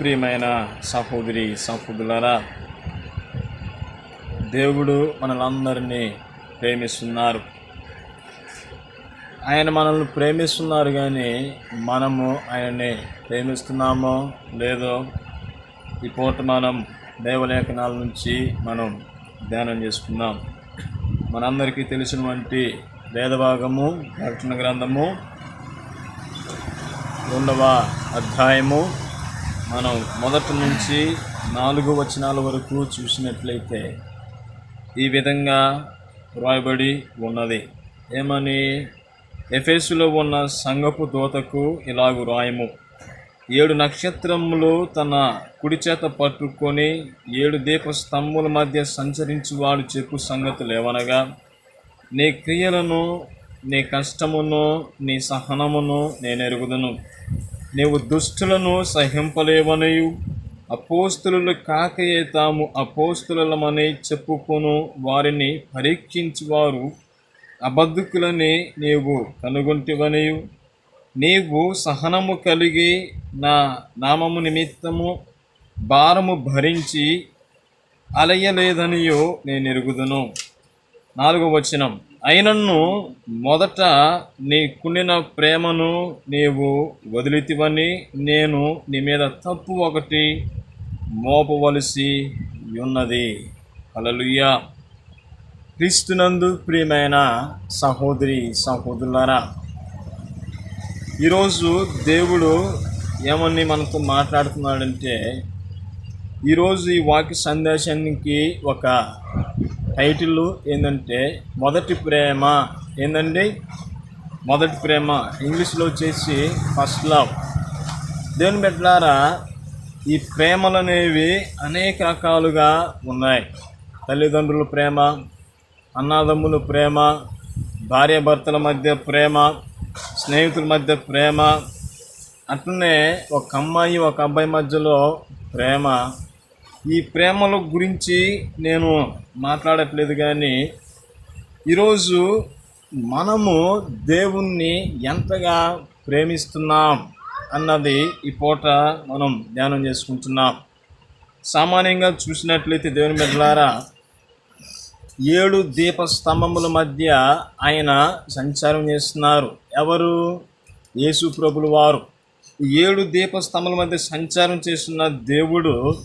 ప్రియమైన సహోదరి సహోదరులారా దేవుడు మనలందరినీ ప్రేమిస్తున్నారు. ఆయన మనల్ని ప్రేమిస్తున్నారు కానీ మనము ఆయనని ప్రేమిస్తున్నామో లేదో ఈ పూట మనం దేవలేఖనాల నుంచి మనం ధ్యానం చేసుకున్నాం మనందరికీ తెలిసినటువంటి వేదభాగము ప్రకటన గ్రంథము రెండవ అధ్యాయము. మనం మొదటి నుంచి నాలుగు వచనాల వరకు చూసినట్లయితే ఈ విధంగా వ్రాయబడి ఉన్నది. ఏమని? ఎఫెసులో ఉన్న సంగపు దోతకు ఇలాగు రాయము. ఏడు నక్షత్రములు తన కుడి చేత పట్టుకొని ఏడు దీప స్తంభముల మధ్య సంచరించువాడు చెప్పు సంగతులు ఏమనగా నీ క్రియలను నీ కష్టమును నీ సహనమును నేను ఎరుగుదును నీవు దుష్టులను సహింపలేవనయు. అపోస్తులు కాకయే తాము అపోస్తులమని చెప్పుకొను వారిని పరీక్షించువారు అబద్ధకులని నీవు కనుగొంటివనియు. నీవు సహనము కలిగి నా నామము నిమిత్తము భారము భరించి అలయలేదనియో నేను ఎరుగుదును నాలుగవ వచనం. అయినను మొదట నీ కుండిన ప్రేమను నీవు వదిలితివని నేను నీ మీద తప్పు ఒకటి మోపవలసి ఉన్నది. హల్లెలూయా. క్రీస్తునందు ప్రియమైన సహోదరి సహోదరులారా ఈరోజు దేవుడు ఏమని మనతో మాట్లాడుతున్నాడంటే ఈరోజు ఈ వాక్య సందేశానికి ఒక టైటిల్ ఏంటంటే మొదటి ప్రేమ. ఏందండి? మొదటి ప్రేమ. ఇంగ్లీష్లో వచ్చేసి ఫస్ట్ లవ్. దేవుని బిడ్డలారా ఈ ప్రేమలు అనేవి అనేక రకాలుగా ఉన్నాయి. తల్లిదండ్రుల ప్రేమ అన్నదమ్ముల ప్రేమ భార్యాభర్తల మధ్య ప్రేమ స్నేహితుల మధ్య ప్రేమ అట్లనే ఒక అమ్మాయి ఒక అబ్బాయి మధ్యలో ప్రేమ ఈ ప్రేమల గురించి నేను మాట్లాడట్లేదు కానీ ఈరోజు మనము దేవుణ్ణి ఎంతగా ప్రేమిస్తున్నాం అన్నది ఈ పూట మనం ధ్యానం చేసుకుంటున్నాం. సామాన్యంగా చూసినట్లయితే దేవుని బిడ్డలారా ఏడు దీప స్తంభముల మధ్య ఆయన సంచారం చేస్తున్నారు. ఎవరు? యేసు ప్రభులు వారు. ఏడు దీప స్తంభముల మధ్య సంచారం చేస్తున్న దేవుడు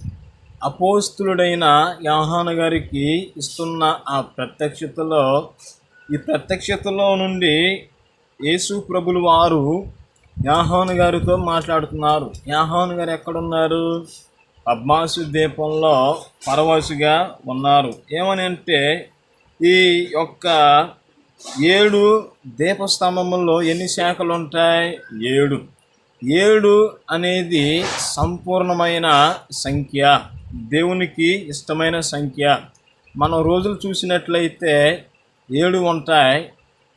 అపోస్తులుడైన యోహాను గారికి ఇస్తున్న ఆ ప్రత్యక్షతలో ఈ ప్రత్యక్షతలో నుండి యేసు ప్రభులు వారు యాహాను గారితో మాట్లాడుతున్నారు. యాహాను గారు ఎక్కడున్నారు? పద్మాసు దీపంలో పరవశుగా ఉన్నారు. ఏమని అంటే ఈ యొక్క ఏడు దీపస్తంభముల్లో ఎన్ని శాఖలు ఉంటాయి ఏడు. ఏడు అనేది సంపూర్ణమైన సంఖ్య. దేవునికి ఇష్టమైన సంఖ్య. మనం రోజులు చూసినట్లయితే ఏడు ఉంటాయి.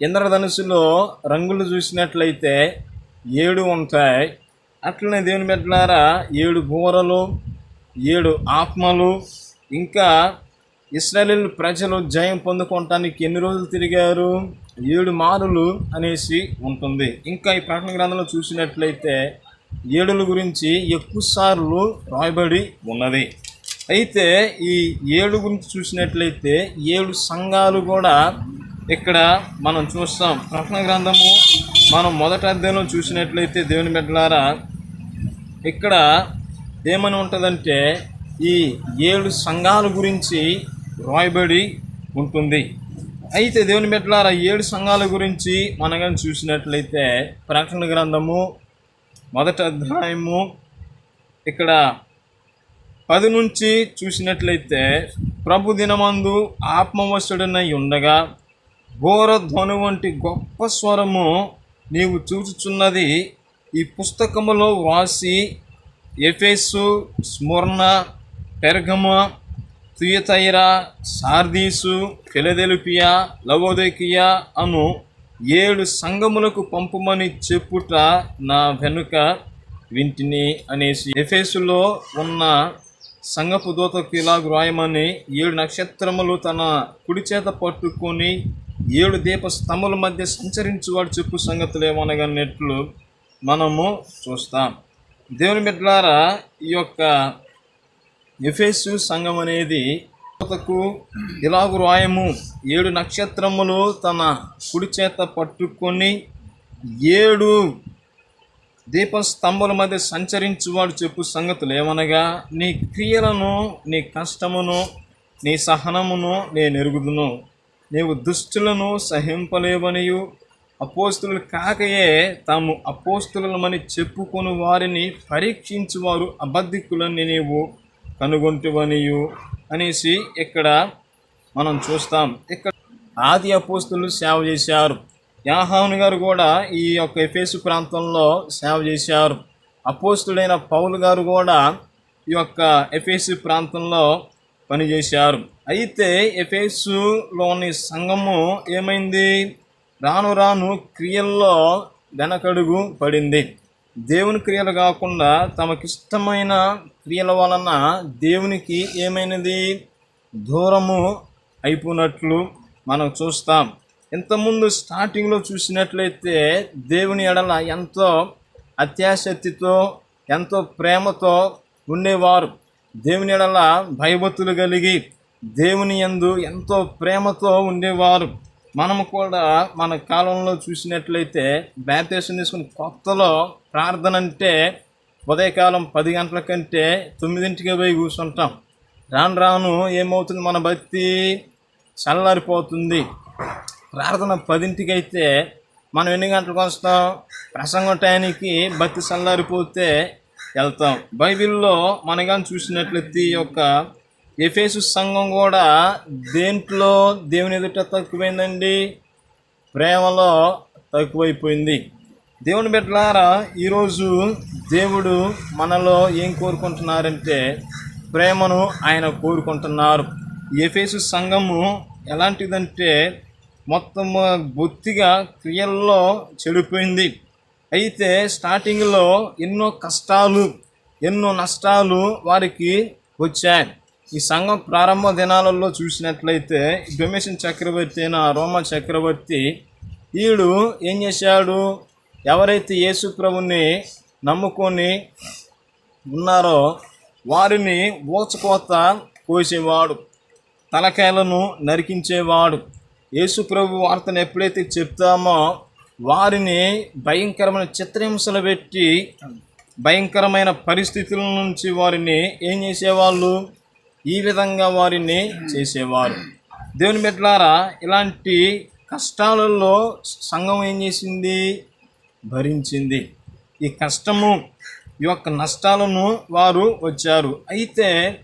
ఇంద్రధనుసులో రంగులు చూసినట్లయితే ఏడు ఉంటాయి. అట్లనే దేవుని బిడ్డలారా ఏడు బూరలు ఏడు ఆత్మలు ఇంకా ఇస్రాయల్ ప్రజలు జయం పొందుకోవటానికి ఎన్ని రోజులు తిరిగారు? ఏడు మారులు అనేసి ఉంటుంది. ఇంకా ఈ ప్రకటన గ్రంథంలో చూసినట్లయితే ఏడుల గురించి ఎక్కువసార్లు రాయబడి ఉన్నది. అయితే ఈ ఏడు గురించి చూసినట్లయితే ఏడు సంఘాలు కూడా ఇక్కడ మనం చూస్తాం. ప్రకటన గ్రంథము మనం మొదటి అధ్యయనం చూసినట్లయితే దేవుని బిడ్డలారా ఇక్కడ ఏమని ఉంటుందంటే ఈ ఏడు సంఘాల గురించి రాయబడి ఉంటుంది. అయితే దేవుని బిడ్డలారా ఏడు సంఘాల గురించి మనం చూసినట్లయితే ప్రకటన గ్రంథము మొదటి అధ్యాయము ఇక్కడ పది నుంచి చూసినట్లయితే ప్రభు దినమందు ఆత్మవశుడనై ఉండగా ఘోరధ్వని వంటి గొప్ప స్వరము నీవు చూచుచున్నది ఈ పుస్తకములో వ్రాసి ఎఫెసు స్మరణ పెర్గమ తుయతైరా సార్దీసు ఫిలదెల్ఫియా లవోదకియా అను ఏడు సంఘములకు పంపమని చెప్పుట నా వెనుక వింటిని అనేసి ఎఫెసులో ఉన్న సంగపు దూతకు ఇలా రాయమని ఏడు నక్షత్రములు తన కుడి చేత పట్టుకొని ఏడు దీప స్తంభముల మధ్య సంచరించువాడు చెప్పు సంగతులు ఏమనగానట్లు మనము చూస్తాం. దేవుని బిడ్డలారా ఈ యొక్క ఎఫెసు సంఘం అనేది దూతకు ఇలాగు రాయము ఏడు నక్షత్రములు తన కుడి చేత పట్టుకొని ఏడు దీపస్తంభముల మధ్య సంచరించువాడు చెప్పు సంగతులు ఏమనగా నీ క్రియలను నీ కష్టమును నీ సహనమును నేను ఎరుగుదును. నీవు దుష్టులను సహింపలేవనియు. అపోస్తులు కాకయే తాము అపోస్తులమని చెప్పుకొని వారిని పరీక్షించువారు అబద్ధికులని నీవు కనుగొంటువనియు అనేసి ఇక్కడ మనం చూస్తాం. ఇక్కడ ఆది అపోస్తులు సేవ చేశారు. యాహాను గారు కూడా ఈ యొక్క ఎఫేసు ప్రాంతంలో సేవ చేశారు. అపోస్తుడైన పౌలు గారు కూడా ఈ యొక్క ఎఫేసు ప్రాంతంలో పనిచేశారు. అయితే ఎఫేసులోని సంఘము ఏమైంది? రాను రాను క్రియల్లో వెనకడుగు పడింది. దేవుని క్రియలు కాకుండా తమకిష్టమైన క్రియల వలన దేవునికి ఏమైనది? దూరము అయిపోయినట్లు మనం చూస్తాం. ఇంతకుముందు స్టార్టింగ్లో చూసినట్లయితే దేవుని ఎడల ఎంతో అత్యాశక్తితో ఎంతో ప్రేమతో ఉండేవారు. దేవుని ఎడల భయభక్తులు కలిగి దేవుని యందు ఎంతో ప్రేమతో ఉండేవారు. మనము కూడా మన కాలంలో చూసినట్లయితే బ్యాప్టేషన్ తీసుకుని కొత్తలో ప్రార్థన అంటే ఉదయకాలం పది గంటల కంటే తొమ్మిదింటికి పోయి కూర్చుంటాం. రాను రాను ఏమవుతుంది? మన భక్తి చల్లారిపోతుంది. ప్రార్థన పదింటికి అయితే మనం ఎన్ని గంటలకు వస్తాం? ప్రసంగం టయానికి భక్తి చల్లారిపోతే వెళ్తాం. బైబిల్లో మనగాని చూసినట్లయితే ఈ యొక్క ఎఫేసు సంఘం కూడా దేంట్లో దేవుని ఎదుట తక్కువైందండి? ప్రేమలో తక్కువైపోయింది. దేవుని బిడ్డలారా ఈరోజు దేవుడు మనలో ఏం కోరుకుంటున్నారంటే ప్రేమను ఆయన కోరుకుంటున్నారు. ఎఫేసు సంఘము ఎలాంటిదంటే మొత్తం బొత్తిగా క్రియల్లో చెడిపోయింది. అయితే స్టార్టింగ్లో ఎన్నో కష్టాలు ఎన్నో నష్టాలు వారికి వచ్చాయి. ఈ సంఘం ప్రారంభ దినాలలో చూసినట్లయితే డొమేషన్ చక్రవర్తి అయిన రోమ చక్రవర్తి వీడు ఏం చేశాడు? ఎవరైతే యేసు ప్రభుని నమ్ముకొని ఉన్నారో వారిని ఊచకోత కోసేవాడు తలకాయలను నరికించేవాడు. యేసు ప్రభు వార్తను ఎప్పుడైతే చెప్తామో వారిని భయంకరమైన చిత్రహింసలు పెట్టి భయంకరమైన పరిస్థితుల నుంచి వారిని ఏం చేసేవాళ్ళు? ఈ విధంగా వారిని చేసేవారు. దేవుని బిడ్డలారా ఇలాంటి కష్టాలలో సంఘం ఏం చేసింది? భరించింది. ఈ కష్టము ఈ యొక్క నష్టాలను వారు వచ్చారు. అయితే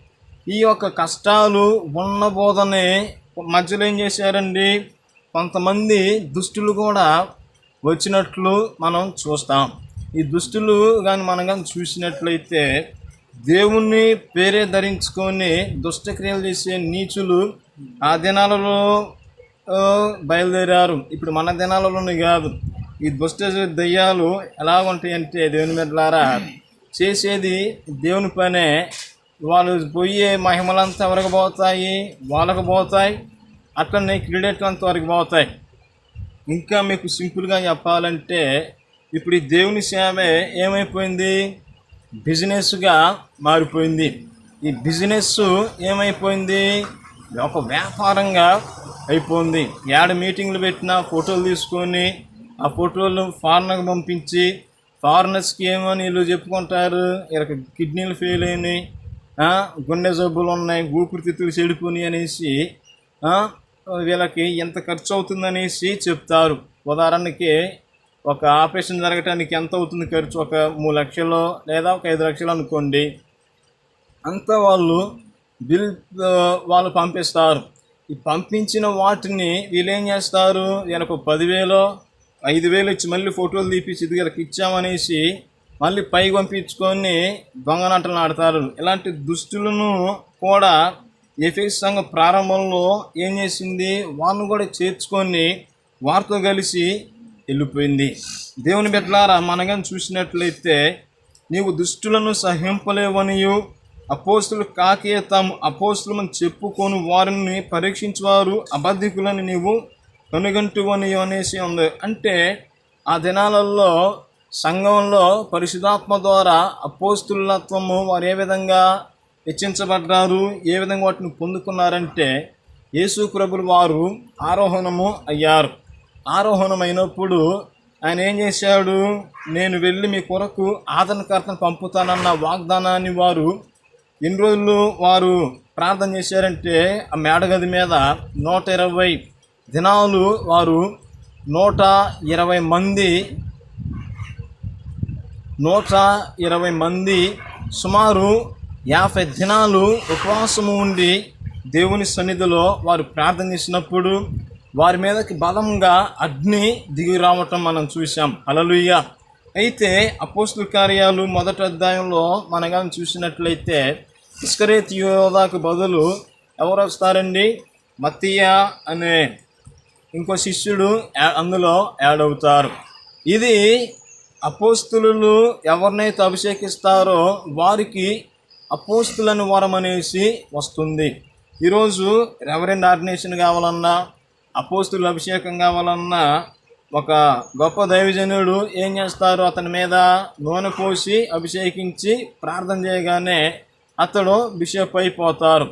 ఈ యొక్క కష్టాలు ఉన్న బోధనే మధ్యలో ఏం చేశారండి? కొంతమంది దుష్టులు కూడా వచ్చినట్లు మనం చూస్తాం. ఈ దుష్టులు కానీ మనం కానీ చూసినట్లయితే దేవుణ్ణి పేరే ధరించుకొని దుష్టక్రియలు చేసే నీచులు ఆ దినాలలో బయలుదేరారు. ఇప్పుడు మన దినాలలోనే కాదు ఈ దుష్ట దయ్యాలు ఎలా ఉంటాయి అంటే దేవుని బిడ్డలారా చేసేది దేవుని పనే వాళ్ళు పోయే మహిమలంతా ఎవరికి పోతాయి? వాళ్ళకు పోతాయి. అట్లనే క్రీడలు అంత వరకు పోతాయి. ఇంకా మీకు సింపుల్గా చెప్పాలంటే ఇప్పుడు ఈ దేవుని సేవ ఏమైపోయింది? బిజినెస్గా మారిపోయింది. ఈ బిజినెస్ ఏమైపోయింది? ఒక వ్యాపారంగా అయిపోయింది. ఏడ మీటింగ్లు పెట్టినా ఫోటోలు తీసుకొని ఆ ఫోటోలు ఫారెన్కి పంపించి ఫారినర్స్కి ఏమో వీళ్ళు చెప్పుకుంటారు? ఇలా కిడ్నీలు ఫెయిల్ అయినాయి. గుండె జబ్బులు ఉన్నాయి ఊపిరితిత్తులు చెడిపోని అనేసి వీళ్ళకి ఎంత ఖర్చు అవుతుందనేసి చెప్తారు. ఉదాహరణకి ఒక ఆపరేషన్ జరగటానికి ఎంత అవుతుంది ఖర్చు? ఒక మూడు లక్షలు లేదా ఒక ఐదు లక్షలు అనుకోండి. అంతా వాళ్ళు బిల్ వాళ్ళు పంపిస్తారు. ఈ పంపించిన వాటిని వీళ్ళు ఏం చేస్తారు? వీళ్ళకు పదివేలు ఐదు వేలు ఇచ్చి మళ్ళీ ఫోటోలు తీపించి ఇది వీళ్ళకి ఇచ్చామనేసి మళ్ళీ పై పంపించుకొని దొంగనాటలు ఆడతారు. ఇలాంటి దుస్తులను కూడా ఎఫెక్స్ సంఘ ప్రారంభంలో ఏం చేసింది? వాళ్ళని కూడా చేర్చుకొని వారితో కలిసి వెళ్ళిపోయింది. దేవుని బిడ్డలారా మనగా చూసినట్లయితే నీవు దుష్టులను సహింపలేవనియు అపోస్తులు కాకే తాము అపోస్తులను చెప్పుకొని వారిని పరీక్షించేవారు అబద్ధికులని నీవు కనుగంటువని అనేసి ఉంది. అంటే ఆ దినాలలో సంఘంలో పరిశుధాత్మ ద్వారా అపోస్తులత్వము వారు ఏ విధంగా హెచ్చించబడ్డారు ఏ విధంగా వాటిని పొందుకున్నారంటే యేసు ప్రభులు వారు ఆరోహణము అయ్యారు. ఆరోహణమైనప్పుడు ఆయన ఏం చేశాడు? నేను వెళ్ళి మీ కొరకు ఆదరణకర్తను పంపుతానన్న వాగ్దానాన్ని వారు ఎన్ని రోజులు వారు ప్రార్థన చేశారంటే ఆ మేడగది మీద నూట ఇరవై దినాలు వారు నూట ఇరవై మంది నూట ఇరవై మంది సుమారు యాభై దినాలు ఉపవాసము ఉండి దేవుని సన్నిధిలో వారు ప్రార్థన చేసినప్పుడు వారి మీదకి బలంగా అగ్ని దిగి రావటం మనం చూసాం అలలుయ్య అయితే అపోస్తుల కార్యాలు మొదటి అధ్యాయంలో మనం చూసినట్లయితే ఇస్కరేత్ యోధాకు బదులు ఎవరు వస్తారండి? మత్తియా అనే ఇంకో శిష్యుడు అందులో యాడ్ అవుతారు. ఇది అపోస్తులు ఎవరినైతే అభిషేకిస్తారో వారికి అపోస్తులను వరం అనేసి వస్తుంది. ఈరోజు రెవరెండ్ ఆర్డినేషన్ కావాలన్నా అపోస్తుల అభిషేకం కావాలన్నా ఒక గొప్ప దైవజనుడు ఏం చేస్తారు అతని మీద నూనె పోసి అభిషేకించి ప్రార్థన చేయగానే అతడు బిషప్ అయిపోతారు.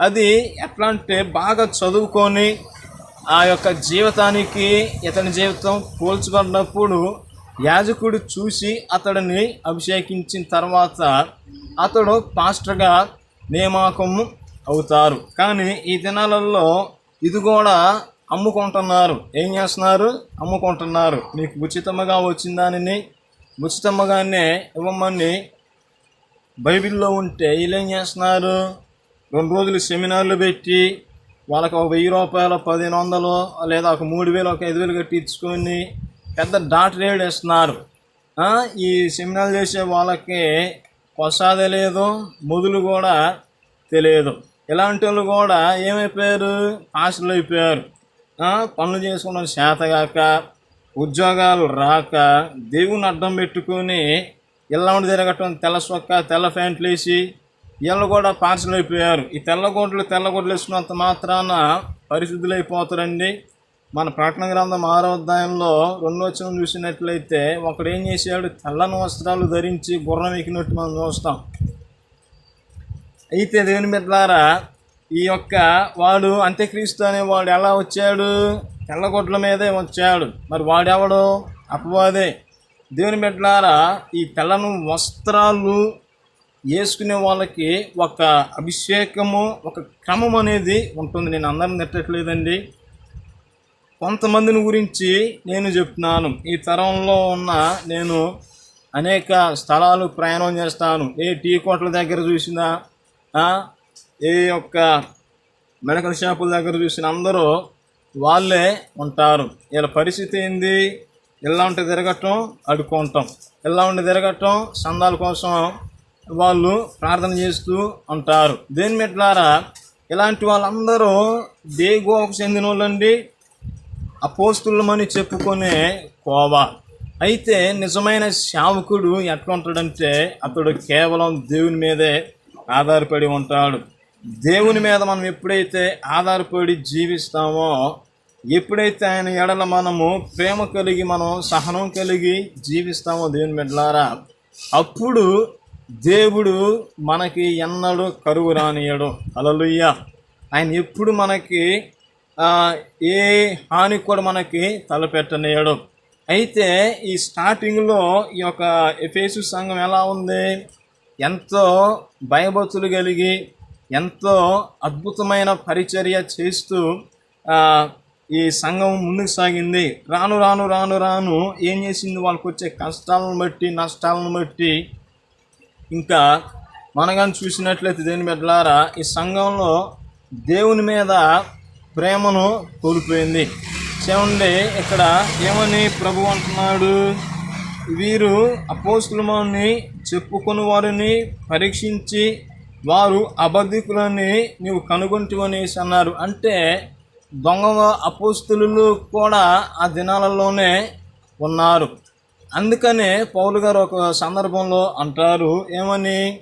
అది ఎట్లా అంటే బాగా చదువుకొని ఆ యొక్క జీవితానికి ఇతని జీవితం పోల్చబడినప్పుడు యాజకుడు చూసి అతడిని అభిషేకించిన తర్వాత అతడు పాస్టర్గా నియామకం అవుతారు. కానీ ఈ దినాలలో ఇది కూడా అమ్ముకుంటున్నారు. ఏం చేస్తున్నారు? అమ్ముకుంటున్నారు. మీకు ఉచితంగా వచ్చిన దానిని ఉచితముగానే ఇవ్వమని బైబిల్లో ఉంటే వీళ్ళు ఏం చేస్తున్నారు? రెండు రోజులు సెమినార్లు పెట్టి వాళ్ళకి ఒక వెయ్యి రూపాయలు పదిహేను వందలు లేదా ఒక మూడు వేలు ఒక ఐదు వేలు కట్టి ఇచ్చుకొని పెద్ద డాట్ రేడ్ ఇస్తున్నారు ఈ సెమినార్ చేసే వాళ్ళకి ప్రసాద లేదు మొదలు కూడా తెలియదు. ఇలాంటి వాళ్ళు కూడా ఏమైపోయారు? ఆశలు అయిపోయారు. పనులు చేసుకోవడం చేతగాక ఉద్యోగాలు రాక దేవుని అడ్డం పెట్టుకొని ఇళ్ళ తిరగటం తెల్ల సొక్క తెల్ల ప్యాంట్లు వేసి వీళ్ళు కూడా పార్సల్ అయిపోయారు. ఈ తెల్లగొడ్లు తెల్లగొడ్లు వేసుకున్నంత మాత్రాన పరిశుద్ధులు అయిపోతారండి మన ప్రకటన గ్రంథం ఆరో అధ్యాయంలో రెండు వచ్చిన చూసినట్లయితే ఒకడు ఏం చేశాడు? తెల్లని వస్త్రాలు ధరించి గుర్రం ఎక్కినట్టు మనం చూస్తాం. అయితే దేవుని బిడ్డలారా ఈ యొక్క వాడు అంత్యక్రీస్తు అనేవాడు ఎలా వచ్చాడు? తెల్లగొడ్ల మీదే వచ్చాడు. మరి వాడెవడు? అపవాదే. దేవుని బిడ్డలారా ఈ తెల్లను వస్త్రాలు వేసుకునే వాళ్ళకి ఒక అభిషేకము ఒక క్రమం అనేది ఉంటుంది. నేను అందరం నెట్టట్లేదండి కొంతమందిని గురించి నేను చెప్తున్నాను. ఈ తరంలో ఉన్న నేను అనేక స్థలాలు ప్రయాణం చేస్తాను. ఏ టీ కోట్ల దగ్గర చూసినా ఏ యొక్క మెడికల్ షాపుల దగ్గర చూసిన అందరూ వాళ్ళే ఉంటారు. వీళ్ళ పరిస్థితి ఏంది? ఇలా ఉంటే తిరగటం అడుక్కుంటాం ఇలా ఉండి తిరగటం సందాల కోసం వాళ్ళు ప్రార్థన చేస్తూ ఉంటారు. దేని మెట్లారా ఇలాంటి వాళ్ళందరూ దేగోకు చెందిన వాళ్ళండి అపోస్తులమని చెప్పుకునే కోవా. అయితే నిజమైన శావకుడు ఎట్లా ఉంటాడంటే అతడు కేవలం దేవుని మీదే ఆధారపడి ఉంటాడు. దేవుని మీద మనం ఎప్పుడైతే ఆధారపడి జీవిస్తామో ఎప్పుడైతే ఆయన ఎడల మనము ప్రేమ కలిగి మనం సహనం కలిగి జీవిస్తామో దేవుని బిడ్డలారా అప్పుడు దేవుడు మనకి ఎన్నడూ కరువు రానియడు అలలుయ్య ఆయన ఎప్పుడు మనకి ఏ హాని కూడా మనకి తలపెట్టనేయడం. అయితే ఈ స్టార్టింగ్లో ఈ యొక్క ఎఫేసు సంఘం ఎలా ఉంది? ఎంతో భయభక్తులు కలిగి ఎంతో అద్భుతమైన పరిచర్య చేస్తూ ఈ సంఘం ముందుకు సాగింది. రాను రాను రాను రాను ఏం చేసింది? వాళ్ళకి వచ్చే కష్టాలను బట్టి నష్టాలను బట్టి ఇంకా మనగాని చూసినట్లయితే దేని బిడ్డలారా ఈ సంఘంలో దేవుని మీద ప్రేమను కోల్పోయింది. చూడండి ఇక్కడ ఏమని ప్రభు అంటున్నాడు? వీరు అపోస్తులమని చెప్పుకుని వారిని పరీక్షించి వారు అబద్ధికులని నీవు కనుగొంటివనేసి అన్నారు. అంటే దొంగ అపోస్తులు కూడా ఆ దినాలలోనే ఉన్నారు. అందుకనే పౌలు గారు ఒక సందర్భంలో అంటారు ఏమని?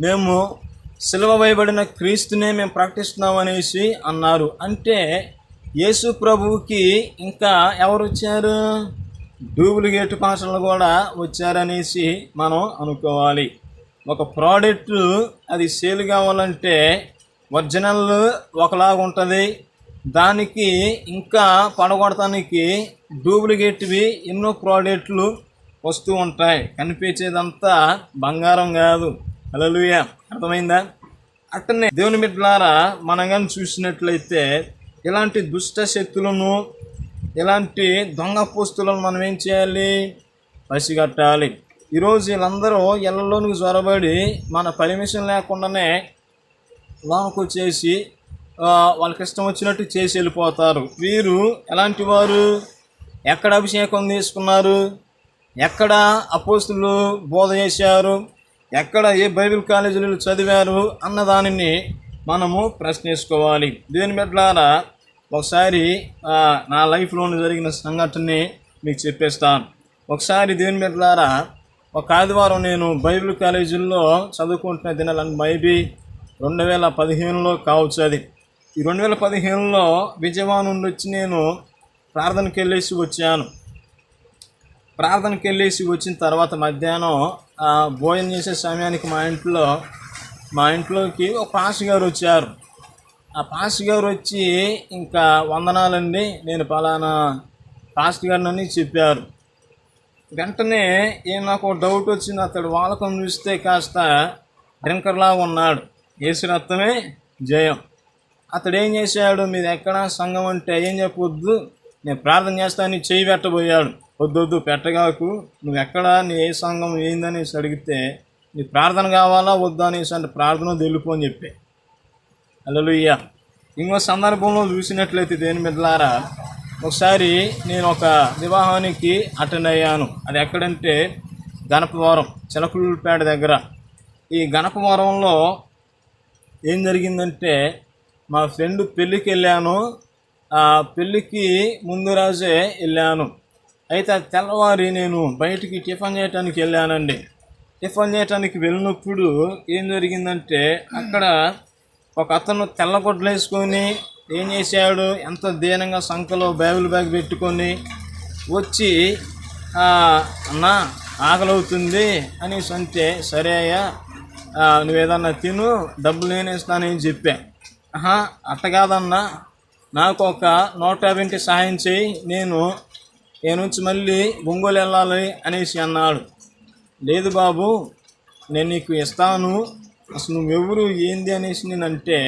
మేము సిలువ వేయబడిన క్రీస్తునే మేము ప్రకటిస్తున్నాం అనేసి అన్నారు. అంటే యేసు ప్రభువుకి ఇంకా ఎవరు వచ్చారు? డూప్లికేట్ పాషలు కూడా వచ్చారనేసి మనం అనుకోవాలి. ఒక ప్రోడక్ట్ అది సేల్ కావాలంటే ఒరిజినల్ ఒకలాగా ఉంటుంది. దానికి ఇంకా పడగొడటానికి డూప్లికేట్వి ఎన్నో ప్రోడక్ట్లు వస్తూ ఉంటాయి. కనిపించేదంతా బంగారం కాదు. అలలుయ అర్థమైందా? అట్టనే దేవుని బిడ్డలారా మనం కానీ చూసినట్లయితే ఇలాంటి దుష్ట శక్తులను ఇలాంటి దొంగ పోస్తులను మనం ఏం చేయాలి? పసిగట్టాలి. ఈరోజు వీళ్ళందరూ ఇళ్ళలోనికి జ్వరబడి మన పర్మిషన్ లేకుండానే లోనకు వచ్చేసి వాళ్ళకి ఇష్టం వచ్చినట్టు చేసి వెళ్ళిపోతారు. వీరు ఎలాంటి వారు? ఎక్కడ అభిషేకం తీసుకున్నారు? ఎక్కడ అపోస్తులు బోధ చేశారు? ఎక్కడ ఏ బైబిల్ కాలేజీలు చదివారు అన్నదానిని మనము ప్రశ్నించుకోవాలి. దీని బిడ్డలారా ఒకసారి నా లైఫ్లో జరిగిన సంఘటనని మీకు చెప్పేస్తాను. ఒకసారి దేని బిడ్డలారా ఒక ఆదివారం నేను బైబిల్ కాలేజీల్లో చదువుకుంటున్న దినాలను మైబీ రెండు వేల పదిహేనులో కావచ్చు అది. ఈ రెండు వేల పదిహేనులో విజయవాడ నుండి వచ్చి నేను ప్రార్థనకి వెళ్ళేసి వచ్చాను. ప్రార్థనకి వెళ్ళేసి వచ్చిన తర్వాత మధ్యాహ్నం భోజనం చేసే సమయానికి మా ఇంట్లో మా ఇంట్లోకి ఒక పాస్ గారు వచ్చారు. ఆ పాస్ గారు వచ్చి ఇంకా వందనాలండి నేను పలానా పాస్ట్ గారిని చెప్పారు. వెంటనే ఏం నాకు ఒక డౌట్ వచ్చింది అతడు వాలకం చూస్తే కాస్త డ్రింకర్లా ఉన్నాడు. యేసు రక్తమే జయం. అతడు ఏం చేశాడు మీరు ఎక్కడ సంఘం అంటే ఏం చెప్పొద్దు నేను ప్రార్థన చేస్తానని చేయి పెట్టబోయాడు. వద్దు వద్దు పెట్టగాకు నువ్వు ఎక్కడ? నీ ఏ సంఘం ఏందనేసి అడిగితే నీ ప్రార్థన కావాలా? వద్దా? అనేసి అంటే ప్రార్థన తెలుపు అని చెప్పే. అలలుయ్య ఇంకో సందర్భంలో చూసినట్లయితే దేని మీదలారా ఒకసారి నేను ఒక వివాహానికి అటెండ్ అయ్యాను అది ఎక్కడంటే గణపవరం చిలకలూరుపేట దగ్గర. ఈ గణపవరంలో ఏం జరిగిందంటే మా ఫ్రెండ్ పెళ్ళికి వెళ్ళాను ఆ పెళ్ళికి ముందు రాజే వెళ్ళాను. అయితే తెల్లవారి నేను బయటికి టిఫిన్ చేయటానికి వెళ్ళానండి. టిఫిన్ చేయటానికి వెళ్ళినప్పుడు ఏం జరిగిందంటే అక్కడ ఒక అతను తెల్లగొడ్లు వేసుకొని ఏం చేశాడు ఎంత దీనంగా సంఖలో బ్యాగులు బ్యాగ్ పెట్టుకొని వచ్చి అన్నా ఆకలి అవుతుంది అనేసి అంటే సరే అయ్యా నువ్వేదన్నా తిను డబ్బులు నేను ఇస్తానని చెప్పా. ఆహా అట్ట కాదన్నా నాకు ఒక నూట యాభైకి సహాయం చేయి నేను ఈ నుంచి మళ్ళీ ఒంగోలు వెళ్ళాలి అనేసి అన్నాడు. లేదు బాబు నేను నీకు ఇస్తాను. అసలు నువ్వెవరు ఏంది అనేసి నేను అంటే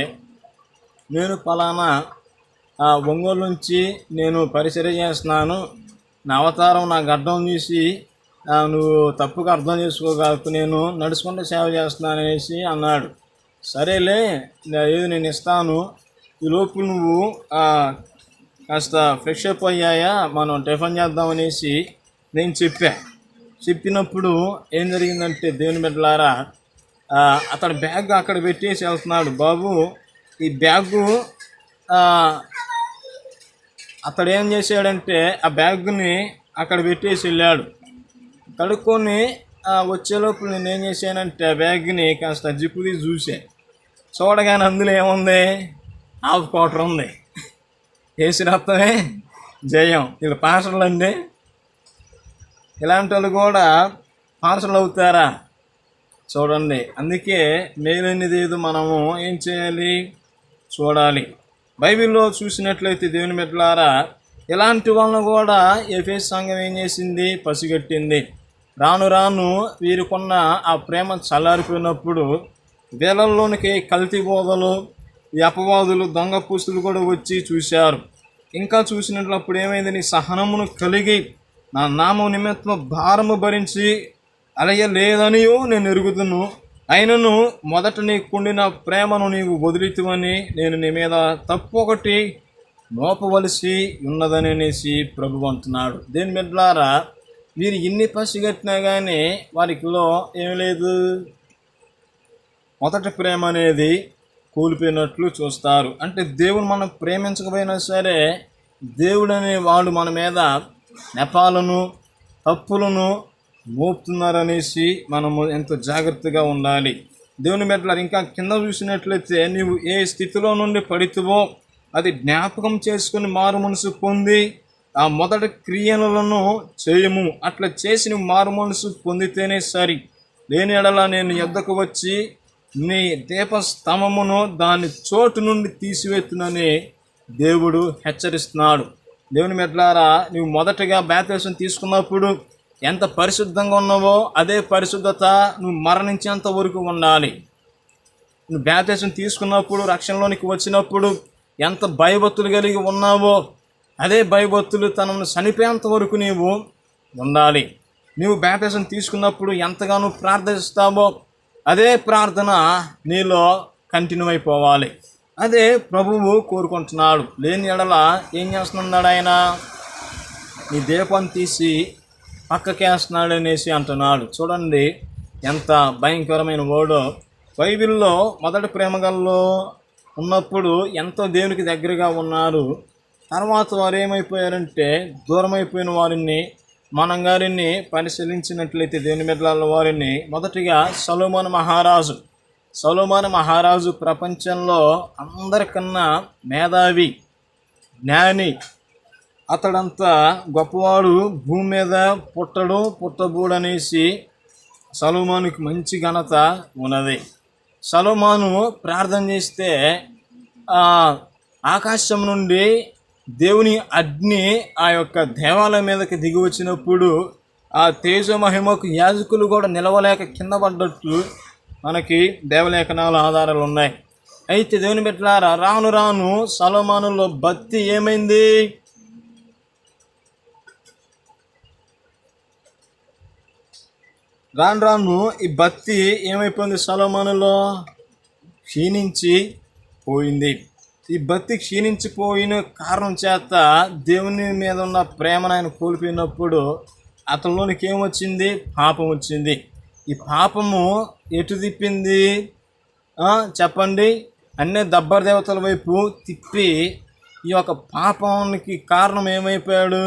నేను పలానా ఆ, ఒంగోలు నుంచి నేను పరిచయం చేస్తున్నాను. నా అవతారం నా గడ్డం చూసి నువ్వు తప్పుగా అర్థం చేసుకోగలకు నేను నడుచుకుంటూ సేవ చేస్తున్నాను అనేసి అన్నాడు. సరేలే ఏది నేను ఇస్తాను. ఈ లోపు నువ్వు కాస్త ఫ్రెష్ అప్ అయ్యాయా? మనం టిఫిన్ చేద్దాం అనేసి నేను చెప్పా. చెప్పినప్పుడు ఏం జరిగిందంటే దేవుని బిడ్డలారా అతడు బ్యాగ్ అక్కడ పెట్టేసి వెళ్తున్నాడు. బాబు ఈ బ్యాగు అతడు ఏం చేశాడంటే ఆ బ్యాగ్ని అక్కడ పెట్టేసి వెళ్ళాడు. కడుక్కొని వచ్చేలోపు నేను ఏం చేశానంటే ఆ బ్యాగ్ని కాస్త జిప్పు తీసి చూసా. చూడగానే అందులో ఏముంది? హాఫ్ క్వార్టర్ ఉంది. వేసి జయం. వీళ్ళు పాసలు అండి ఇలాంటి వాళ్ళు కూడా పార్సల్ అవుతారా? చూడండి. అందుకే మేలైనది ఏదో మనము. ఏం చేయాలి? చూడాలి. బైబిల్లో చూసినట్లయితే దేవుని మెట్లారా ఇలాంటి వాళ్ళను కూడా ఎఫేస్ సంఘం ఏం చేసింది? పసిగట్టింది. రాను రాను వీరికున్న ఆ ప్రేమ చల్లారిపోయినప్పుడు వీళ్ళల్లోనికి కల్తీ బోధలు ఈ అపవాదులు దొంగ పుస్తులు కూడా వచ్చి చూశారు. ఇంకా చూసినట్లప్పుడు ఏమైంది? నీ సహనమును కలిగి నా నామ నిమిత్తం భారము భరించి అలాగే లేదనియో నేను ఎరుగుతును అయినను మొదట నీకుండిన ప్రేమను నీవు వదిలితువని నేను నీ మీద తప్పు ఒకటి నోపవలసి ఉన్నదని అనేసి ప్రభు అంటున్నాడు. దీని బిడ్డలారా వీరు ఎన్ని పసిగట్టినా కానీ వారికిలో ఏం లేదు? మొదటి ప్రేమ అనేది కూలిపోయినట్లు చూస్తారు. అంటే దేవుడు మనం ప్రేమించకపోయినా సరే దేవుడు అనే వాడు మన మీద నెపాలను తప్పులను మోపుతున్నారనేసి మనము ఎంతో జాగ్రత్తగా ఉండాలి. దేవుని మెట్ల ఇంకా కింద చూసినట్లయితే నీవు ఏ స్థితిలో నుండి పడితువో అది జ్ఞాపకం చేసుకుని మారు మనసు పొంది ఆ మొదటి క్రియలను చేయము. అట్లా చేసి నువ్వు మారు మనసు పొందితేనే సరి. లేని ఎడలా నేను ఎద్దకు వచ్చి నీ దీపస్తంభమును దాని చోటు నుండి తీసివేతునని దేవుడు హెచ్చరిస్తున్నాడు. దేవుని మెట్లారా నువ్వు మొదటగా బ్యాతేశం తీసుకున్నప్పుడు ఎంత పరిశుద్ధంగా ఉన్నావో అదే పరిశుద్ధత నువ్వు మరణించేంత వరకు ఉండాలి. నువ్వు బ్యాతేశం తీసుకున్నప్పుడు రక్షణలోనికి వచ్చినప్పుడు ఎంత భయభక్తులు కలిగి ఉన్నావో అదే భయభక్తులు తనను చనిపోయేంత వరకు నీవు ఉండాలి. నీవు బ్యాప్టిజం తీసుకున్నప్పుడు ఎంతగానో ప్రార్థిస్తావో అదే ప్రార్థన నీలో కంటిన్యూ అయిపోవాలి అదే ప్రభువు కోరుకుంటున్నాడు. లేని ఎడల ఏం చేస్తున్నాడు ఆయన? నీ దీపం తీసి పక్కకేస్తున్నాడు అనేసి అంటున్నాడు. చూడండి ఎంత భయంకరమైన ఓడో బైబిల్లో మొదటి ప్రేమగల్లో ఉన్నప్పుడు ఎంతో దేవునికి దగ్గరగా ఉన్నారు. తర్వాత వారు ఏమైపోయారంటే దూరమైపోయిన వారిని మనం గారిని పరిశీలించినట్లయితే దేవుని మెడల వారిని మొదటిగా సలోమాన్ మహారాజు. సలోమాన్ మహారాజు ప్రపంచంలో అందరికన్నా మేధావి జ్ఞాని. అతడంతా గొప్పవాడు భూమి మీద పుట్టడు పుట్టబూడు అనేసి సలోమానుకి మంచి ఘనత ఉన్నది. సలోమాను ప్రార్థన చేస్తే ఆకాశం నుండి దేవుని అగ్ని ఆ యొక్క దేవాలయం మీదకి దిగి వచ్చినప్పుడు ఆ తేజ మహిమకు యాజకులు కూడా నిలవలేక కింద పడ్డట్లు మనకి దేవలేఖనాల ఆధారాలు ఉన్నాయి. అయితే దేవుని బిడ్డలారా రాను రాను సలోమానులో భక్తి ఏమైంది? రాను రాను ఈ భక్తి ఏమైపోయింది? సలమానులో క్షీణించి పోయింది. ఈ భక్తి క్షీణించిపోయిన కారణం చేత దేవుని మీద ఉన్న ప్రేమను ఆయన కోల్పోయినప్పుడు అతనిలోనికి ఏమొచ్చింది? పాపం వచ్చింది. ఈ పాపము ఎటు తిప్పింది? చెప్పండి. అన్ని దబ్బర దేవతల వైపు తిప్పి ఈ యొక్క పాపానికి కారణం ఏమైపోయాడు?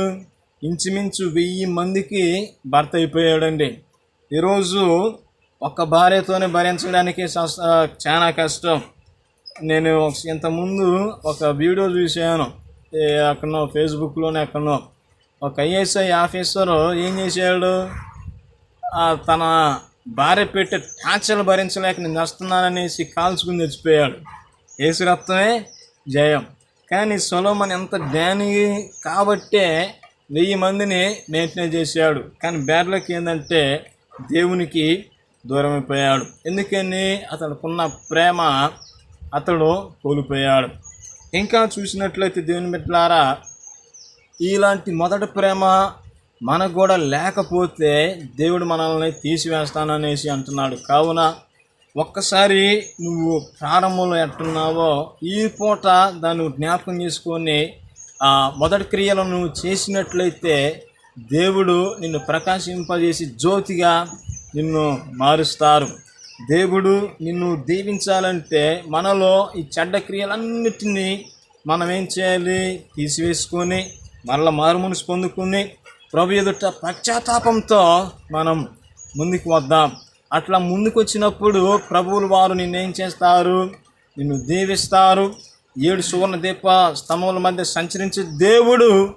ఇంచుమించు వెయ్యి మందికి భర్త అయిపోయాడండి. ఈరోజు ఒక భార్యతోనే భరించడానికి చాలా కష్టం. నేను ఇంతకుముందు ఒక వీడియో చూశాను. అక్కడనో ఫేస్బుక్లోనే ఎక్కడనో. ఒక ఐఎస్ఐ ఆఫీసరు ఏం చేశాడు? తన భార్య పెట్టే టార్చర్లు భరించలేక నేను వస్తున్నాననేసి కాల్చుకుని తెచ్చిపోయాడు. ఏసు రక్తమే జయం. కానీ సొలోమన్ ఎంత జ్ఞాని కాబట్టే వెయ్యి మందిని మెయింటైన్ చేశాడు. కానీ బ్యాడ్లకి ఏంటంటే దేవునికి దూరమైపోయాడు. ఎందుకని? అతనుకున్న ప్రేమ అతడు కోల్పోయాడు. ఇంకా చూసినట్లయితే దేవుని మిట్లారా ఇలాంటి మొదటి ప్రేమ మనకు కూడా లేకపోతే దేవుడు మనల్ని తీసివేస్తాననేసి అంటున్నాడు. కావున ఒక్కసారి నువ్వు ప్రారంభంలో ఎట్టున్నావో ఈ పూట దాన్ని జ్ఞాపకం చేసుకొని ఆ మొదటి క్రియలను నువ్వు చేసినట్లయితే దేవుడు నిన్ను ప్రకాశింపజేసి జ్యోతిగా నిన్ను మారుస్తారు. దేవుడు నిన్ను దీవించాలంటే మనలో ఈ చెడ్డ క్రియలన్నిటినీ మనం ఏం చేయాలి? తీసివేసుకొని మరల మారుమనిసి పొందుకుని ప్రభు ఎదుట పశ్చాత్తాపంతో మనం ముందుకు వద్దాం. అట్లా ముందుకు వచ్చినప్పుడు ప్రభువులు వారు నిన్నేం చేస్తారు? నిన్ను దీవిస్తారు. ఏడు సువర్ణ దీప స్తంభముల మధ్య సంచరించే దేవుడు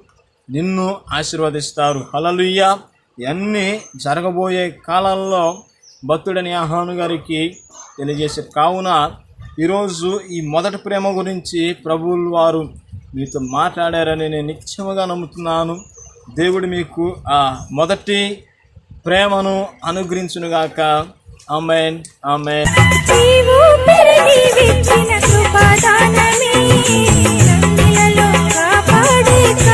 నిన్ను ఆశీర్వదిస్తారు. హలలుయ్య ఇవన్నీ జరగబోయే కాలంలో భక్తుడని ఆహాను గారికి తెలియజేశారు కావున ఈరోజు ఈ మొదటి ప్రేమ గురించి ప్రభువులు వారు మీతో మాట్లాడారని నేను నిత్యముగా నమ్ముతున్నాను. దేవుడు మీకు ఆ మొదటి ప్రేమను అనుగ్రహించునుగాక ఆమెన్ ఆమెన్. కాపాడే